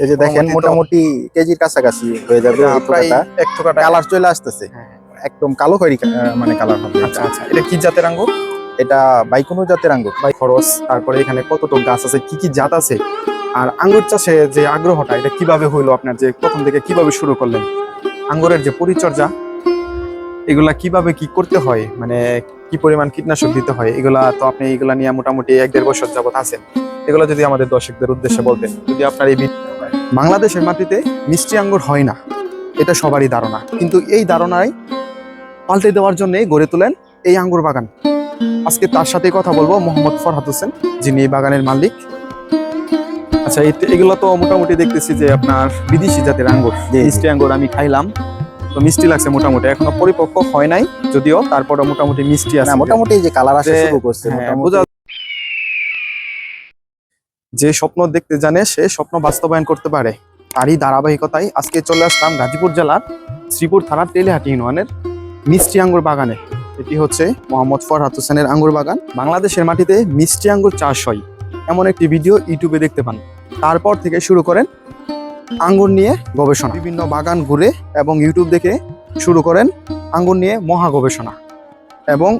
এই যে দেখেন মোটামুটি কেজির কাছাকাছি হয়ে যাবে। এক ঠোকাটা কালার চলে আসতেছে। হ্যাঁ, একদম কালো খয়েরি মানে কালার হবে। আচ্ছা আচ্ছা। এটা কি জাতের আঙ্গুর? এটা বাইকুনো জাতের আঙ্গুর। বাই খরচ তারপরে এখানে কতটুকু গাছ আছে কি কি জাত আছে? আর আঙ্গুর চাষে যে আগ্রহটা এটা কীভাবে হইল আপনার যে প্রথম থেকে কীভাবে শুরু করলেন? আঙ্গুরের যে পরিচর্যা এগুলা কীভাবে কি করতে হয়? মানে কি পরিমাণ কীটনাশক দিতে হয়? এগুলা তো আপনি এগুলা নিয়ে মোটামুটি এক দেড় বছর যাবত আছেন। এগুলো যদি আমাদের দর্শকদের উদ্দেশ্যে বলতেন যদি আপনার এই বাংলাদেশের মাটিতে মিষ্টি আঙ্গুর হয় না এটা সবারই ধারণা। কিন্তু এই ধারণায় পাল্টে দেওয়ার জন্য গড়ে তোলেন এই আঙ্গুর বাগান। আজকে তার সাথে কথা বলব মোহাম্মদ ফরহাদ হোসেন যিনি এই বাগানের মালিক। আচ্ছা এগুলো তো মোটামুটি দেখতেছি যে আপনার বিদেশি জাতের আঙ্গুর। মিষ্টি আঙ্গুর আমি খাইলাম। তো মিষ্টি লাগছে মোটামুটি এখনও পরিপক্ক হয় নাই যদিও তারপরে মোটামুটি মিষ্টি আছে। মোটামুটি যে কালার আসা শুরু করছে হ্যাঁ, যে স্বপ্ন দেখতে জানে, সে স্বপ্ন বাস্তবায়ন করতে পারে। তারই ধারাবাহিকতায় আজকে চলে আসলাম গাজীপুর জেলার শ্রীপুর থানার তেলেহাটি ইউনিয়নের মিষ্টি আঙ্গুর বাগানে। এটি হচ্ছে মোহাম্মদ ফরহাদ হোসেনের আঙ্গুর বাগান। বাংলাদেশের মাটিতে মিষ্টি আঙ্গুর চাষ হয়। এমন একটি ভিডিও ইউটিউবে দেখতে পান। তারপর থেকে শুরু করেন আঙ্গুর নিয়ে গবেষণা। বিভিন্ন বাগান ঘুরে এবং ইউটিউব দেখে শুরু করেন আঙ্গুর নিয়ে মহা গবেষণা। এবং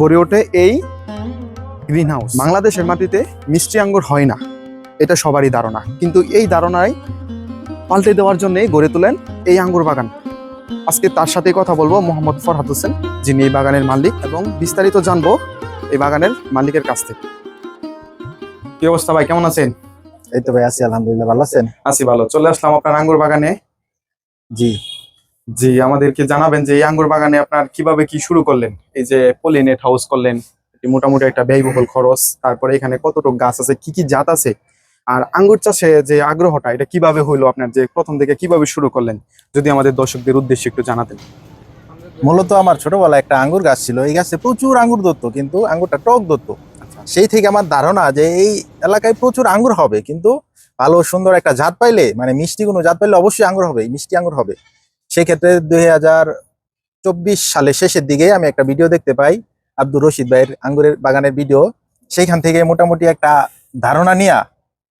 গড়ে ওঠে এই গ্রিন হাউস বাংলাদেশের মাটিতে মিষ্টি আঙ্গুর হয় না এটা সবারই ধারণা। কিন্তু এই ধারণায় পাল্টে দেওয়ার জন্য গড়ে তোলেন এই আঙ্গুর বাগান। আজকে তার সাথে কথা বলব মোহাম্মদ ফরহাদ হোসেন যিনি এই বাগানের মালিক এবং বিস্তারিত জানব এই বাগানের মালিকের কাছ থেকে। কি অবস্থা ভাই কেমন আছেন? এই তো ভাই আছি আলহামদুলিল্লাহ ভালো আছেন? আছি ভালো। চলে আসলাম আপনার আঙ্গুর বাগানে। জি। জি আমাদেরকে জানাবেন যে এই আঙ্গুর বাগানে আপনার কীভাবে কি শুরু করলেন? এই যে পলিনেট হাউস করলেন এটি মোটামুটি একটা ব্যয়বহুল খরচ তারপরে এখানে কতটুকু গাছ আছে কি কি জাত আছে আর আঙ্গুর চাষে যে আগ্রহটা এটা কীভাবে হইল আপনার যে প্রথম থেকে কীভাবে শুরু করলেন যদি আমাদের দর্শকদের উদ্দেশ্যে একটু জানাতেন। মূলত আমার ছোটবেলায় একটা আঙ্গুর গাছ ছিল এই গাছে প্রচুর আঙ্গুর ধরতো কিন্তু আঙ্গুরটা টক ধরতো। আচ্ছা। সেই থেকে আমার ধারণা যে এই এলাকায় প্রচুর আঙ্গুর হবে কিন্তু ভালো সুন্দর একটা জাত পাইলে মানে মিষ্টি কোনো জাত পাইলে অবশ্যই আঙ্গুর হবে মিষ্টি আঙ্গুর হবে। সেক্ষেত্রে দুই হাজার চব্বিশ সালের শেষের দিকে আমি একটা ভিডিও দেখতে পাই আব্দুর রশিদ ভাইয়ের আঙ্গুরের বাগানের ভিডিও সেইখান থেকে মোটামুটি একটা ধারণা নিয়ে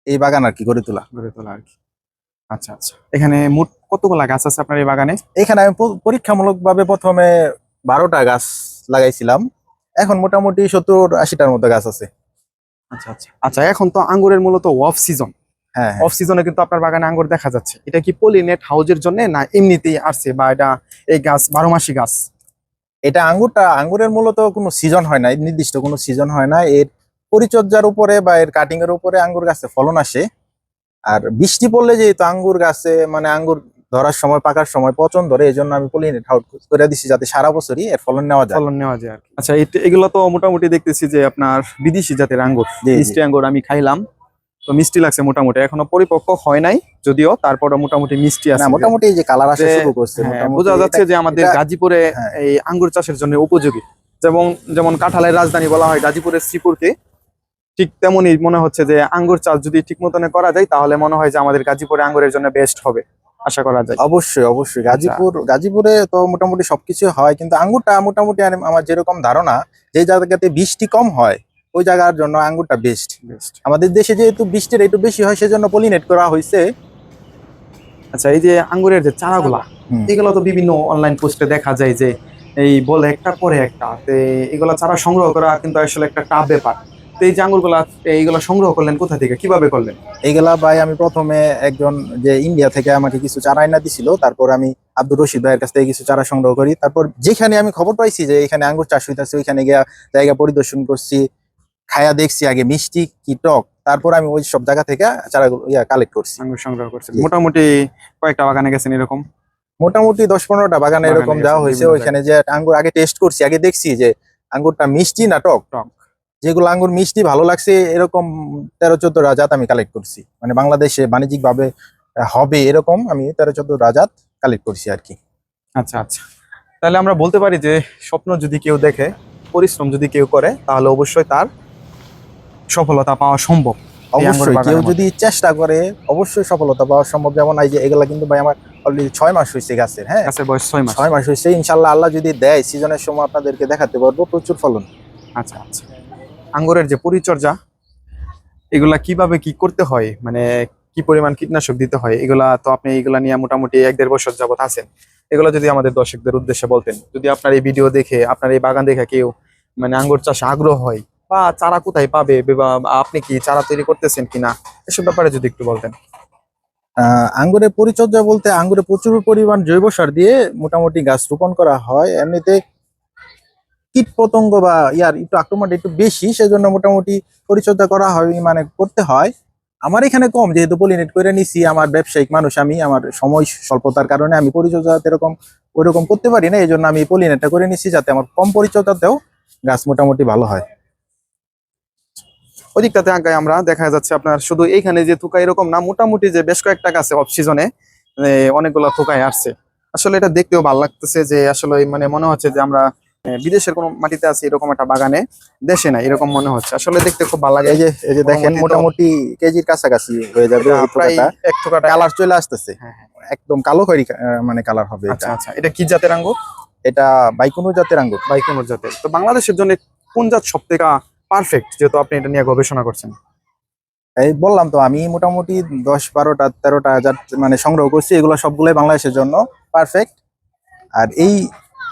এই বাগান আর কি গড়ে তোলা। গড়ে তোলা আর কি। আচ্ছা আচ্ছা। এখানে মোট কতগুলা গাছ আছে আপনার এই বাগানে? এখানে আমি পরীক্ষামূলকভাবে প্রথমে বারোটা গাছ লাগাইছিলাম। এখন মোটামুটি সত্তর আশিটার মতো গাছ আছে। আচ্ছা আচ্ছা। আচ্ছা এখন তো আঙ্গুরের মূলত অফ সিজন হ্যাঁ হ্যাঁ। অফ সিজনে কিন্তু আপনার বাগানে আঙ্গুর দেখা যাচ্ছে। এটা কি পলিনেট হাউজের জন্য না এমনিতেই আসছে বা এটা এই গাছ বারো মাসি গাছ? এটা আঙ্গুরটা আঙ্গুরের মূলত কোনো সিজন হয় না নির্দিষ্ট কোনো সিজন হয় না এর পরিচর্যার উপরে বা এর কাটিং এর উপরে আঙ্গুর গাছে ফলন আসে। আর বৃষ্টি পড়লে যেহেতু আঙ্গুর গাছে মানে আঙ্গুর ধরার সময় পাকার সময় পচন ধরে এই জন্য আমি পলিনেট আউট করে দিছি যাতে সারা বছরই এর ফলন নেওয়া যায়। ফলন নেওয়া যায় আচ্ছা এগুলো তো মোটামুটি দেখতেছি যে আপনার বিদেশি জাতের আঙ্গুর। মিষ্টি আঙ্গুর আমি খাইলাম। তো মিষ্টি লাগছে মোটামুটি। এখনও পরিপক্ক হয় নাই যদিও তারপরে মোটামুটি মিষ্টি আছে। মোটামুটি এই যে কালার আসা শুরু করছে হ্যাঁ, বোঝা যাচ্ছে যে আমাদের গাজীপুরে হ্যাঁ। এই আঙ্গুর চাষের জন্য উপযোগী। যেমন যেমন কাঁঠালের রাজধানী বলা হয় গাজীপুরের শ্রীপুরকে ঠিক তেমনই মনে হচ্ছে যে আঙ্গুর চাষ যদি ঠিক মতনে করা যায় তাহলে মনে হয় যে আমাদের গাজীপুরে আঙ্গুরের জন্য বেস্ট হবে আশা করা যায়। অবশ্যই অবশ্যই। আচ্ছা। গাজীপুর গাজীপুরে তো মোটামুটি সবকিছু হয় কিন্তু আঙ্গুরটা মোটামুটি আর- আমার যেরকম ধারণা যে জায়গাতে বৃষ্টি কম হয় ওই জায়গার জন্য আঙ্গুরটা বেস্ট বেস্ট আমাদের দেশে যেহেতু বৃষ্টির একটু বেশি হয় সেজন্য পলিনেট করা হয়েছে আচ্ছা এই যে আঙ্গুরের যে চারাগুলা। এগুলো তো বিভিন্ন অনলাইন পোস্টে দেখা যায় যে এই বলে একটা পরে একটা। এগুলো চারা সংগ্রহ করা কিন্তু আসলে একটা টাফ ব্যাপার। তো এই যে আঙ্গুরগুলা এইগুলো সংগ্রহ করলেন কোথা থেকে? কীভাবে করলেন? এইগুলা ভাই আমি প্রথমে একজন যে ইন্ডিয়া থেকে আমাকে কিছু চারা এনে দিছিল তারপর আমি আব্দুর রশিদ ভাইয়ের কাছ থেকে কিছু চারা সংগ্রহ করি। তারপর যেখানে আমি খবর পাইছি যে এখানে আঙ্গুর চাষ হইতেছে ওইখানে গিয়া জায়গা পরিদর্শন করছি। খায়া দেখছি আগে মিষ্টি কি টক তারপর আমি ওই সব জায়গা থেকে চারাগুলো ইয়া কালেক্ট করছি। আঙ্গুর সংগ্রহ করছি মোটামুটি কয়েকটা বাগানে গেছেন এরকম? মোটামুটি দশ পনেরোটা বাগানে এরকম যাওয়া হয়েছে। ওইখানে যে আঙ্গুর আগে টেস্ট করছি আগে দেখছি যে আঙ্গুরটা মিষ্টি না টক? টক। যেগুলো আঙ্গুর মিষ্টি ভালো লাগছে এরকম তেরো চোদ্দ রাজাত আমি কালেক্ট করছি। মানে বাংলাদেশে বাণিজ্যিক ভাবে হবে এরকম আমি তেরো চোদ্দ রাজাত কালেক্ট করছি আর কি। আচ্ছা আচ্ছা। তাহলে আমরা বলতে পারি যে স্বপ্ন যদি কেউ দেখে পরিশ্রম যদি কেউ করে তাহলে অবশ্যই তার সফলতা পাওয়া সম্ভব অবশ্যই কেউ যদি চেষ্টা করে অবশ্যই সফলতা পাওয়া সম্ভব। যেমন এই যে এগুলা কিন্তু ভাই আমার অলরেডি ছয় মাস হয়েছে গাছের হ্যাঁ? গাছের বয়স ছয় মাস। ছয় মাস হয়েছে ইনশাল্লাহ আল্লাহ যদি দেয় সিজনের সময় আপনাদেরকে দেখাতে পারব প্রচুর ফলন। আচ্ছা আচ্ছা। আঙ্গুরের যে পরিচর্যা এগুলা কীভাবে কি করতে হয়? মানে কি পরিমাণ কীটনাশক দিতে হয়? এগুলা তো আপনি এগুলা নিয়ে মোটামুটি এক দেড় বছর যাবত আছেন। এগুলো যদি আমাদের দর্শকদের উদ্দেশ্যে বলতেন যদি আপনার এই ভিডিও দেখে আপনার এই বাগান দেখে কেউ মানে আঙ্গুর চাষে আগ্রহ হয় বা চারা কোথায় পাবে? আপনি কি চারা তৈরি করতেছেন কিনা? এসব ব্যাপারে যদি একটু বলতেন। আঙ্গুরের পরিচর্যা বলতে আঙ্গুরে প্রচুর পরিমাণ জৈব সার দিয়ে মোটামুটি গাছ রোপণ করা হয়। এমনিতে কীট পতঙ্গ বা ইয়ার একটু আক্রমণটা একটু বেশি, সেজন্য মোটামুটি পরিচর্যা করা হয় মানে করতে হয়। আমার এখানে কম, যেহেতু পলিনেট করে নিছি, আমার ব্যবসায়িক মানুষ, আমি আমার সময় স্বল্পতার কারণে আমি পরিচর্যা এরকম ওইরকম করতে পারি না এই জন্য আমি পলিনেটটা করে নিছি, যাতে আমার কম পরিচর্যাতেও গাছ মোটামুটি ভালো হয়। ওদিকটাতে আগায় আমরা দেখা যাচ্ছে আপনার শুধু এইখানে যে থুকা এরকম না মোটামুটি যে বেশ কয়েকটা গাছে অফ সিজনে অনেকগুলো থুকায় আসছে। আসলে এটা দেখতেও ভালো লাগতেছে যে আসলে মানে মনে হচ্ছে যে আমরা বিদেশের কোনো মাটিতে আছি এরকম একটা বাগানে দেশে না এরকম মনে হচ্ছে। আসলে দেখতে খুব ভালো লাগে। এই যে এই যে দেখেন মোটামুটি কেজির কাছাকাছি হয়ে যাবে এক থুকাটা। কালার চলে আসতেছে। হ্যাঁ, হ্যাঁ। একদম কালো খয়েরি মানে কালার হবে আচ্ছা এটা। আচ্ছা। এটা কি জাতের আঙ্গুর? এটা বাইকুনু জাতের আঙ্গুর। বা কোন জাতের। তো বাংলাদেশের জন্য কোন জাত সব থেকে পারফেক্ট যেহেতু আপনি এটা নিয়ে গবেষণা করছেন। এই বললাম তো আমি মোটামুটি দশ বারোটা তেরোটা হাজার মানে সংগ্রহ করছি এগুলো সবগুলোই বাংলাদেশের জন্য পারফেক্ট আর এই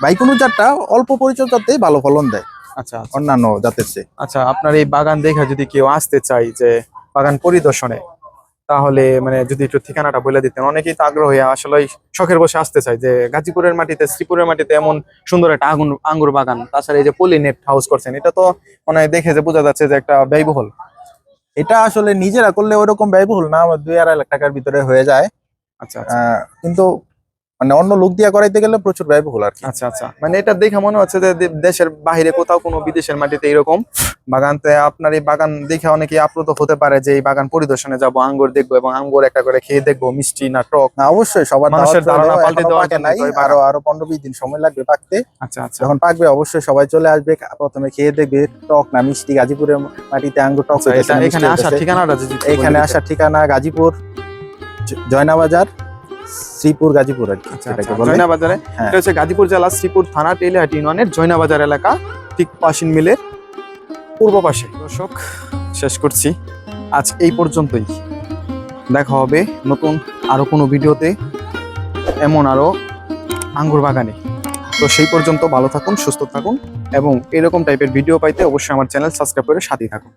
বাইকুনু জাতটা অল্প পরিচর্যাতেই ভালো ফলন দেয় আচ্ছা আচ্ছা। অন্যান্য জাতের চেয়ে। আচ্ছা আপনার এই বাগান দেখে যদি কেউ আসতে চাই যে বাগান পরিদর্শনে তাহলে মানে যদি একটু ঠিকানাটা বলে দিতেন। অনেকেই তো আগ্রহী আসলে শখের বসে আসতে চায় যে গাজীপুরের মাটিতে শ্রীপুরের মাটিতে এমন সুন্দর একটা আগুন আঙ্গুর বাগান। তাছাড়া এই যে পলি নেট হাউস করছেন এটা তো মানে দেখে যে বোঝা যাচ্ছে যে একটা ব্যয়বহুল। এটা আসলে নিজেরা করলে ওরকম ব্যয়বহুল না দুই আড়াই লাখ টাকার ভিতরে হয়ে যায়। আচ্ছা আচ্ছা। আহ, কিন্তু মানে অন্য লোক দিয়ে করাইতে গেলে প্রচুর ব্যয়বহুল আর কি। আচ্ছা আচ্ছা। মানে এটা দেখে মনে হচ্ছে যে দেশের বাইরে কোথাও কোনো বিদেশের মাটিতে এরকম বাগানতে আপনার এই বাগান দেখে অনেকেই আপ্লুত হতে পারে যে এই বাগান পরিদর্শনে যাব আঙ্গুর দেখব এবং আঙ্গুর একটা করে খেয়ে দেখব মিষ্টি না টক। না অবশ্যই সবার মানুষের ধারণা পাল্টে নাই। আরও আরও পনেরো বিশ দিন সময় লাগবে পাকতে। আচ্ছা আচ্ছা। যখন পাকবে অবশ্যই সবাই চলে আসবে প্রথমে খেয়ে দেখবে টক না মিষ্টি গাজীপুরের মাটিতে আঙ্গুর টক আচ্ছা, এখানে আসার ঠিকানাটা এখানে আসার ঠিকানা গাজীপুর জ- জয়নাবাজার শ্রীপুর গাজীপুর আর কি আচ্ছা, সেটাকে আচ্ছা, বলে। জয়না বাজারে হ্যাঁ। এটা হচ্ছে গাজীপুর জেলা শ্রীপুর থানা টেলিহাটি ইউনিয়নের জয়না বাজার এলাকা ঠিক পাশিন মিলের পূর্ব পাশে। দর্শক শেষ করছি। আজ এই পর্যন্তই। দেখা হবে নতুন আরও কোনো ভিডিওতে এমন আরও আঙ্গুর বাগানে। তো সেই পর্যন্ত ভালো থাকুন সুস্থ থাকুন এবং এরকম টাইপের ভিডিও পাইতে অবশ্যই আমার চ্যানেল সাবস্ক্রাইব করে সাথেই থাকুন।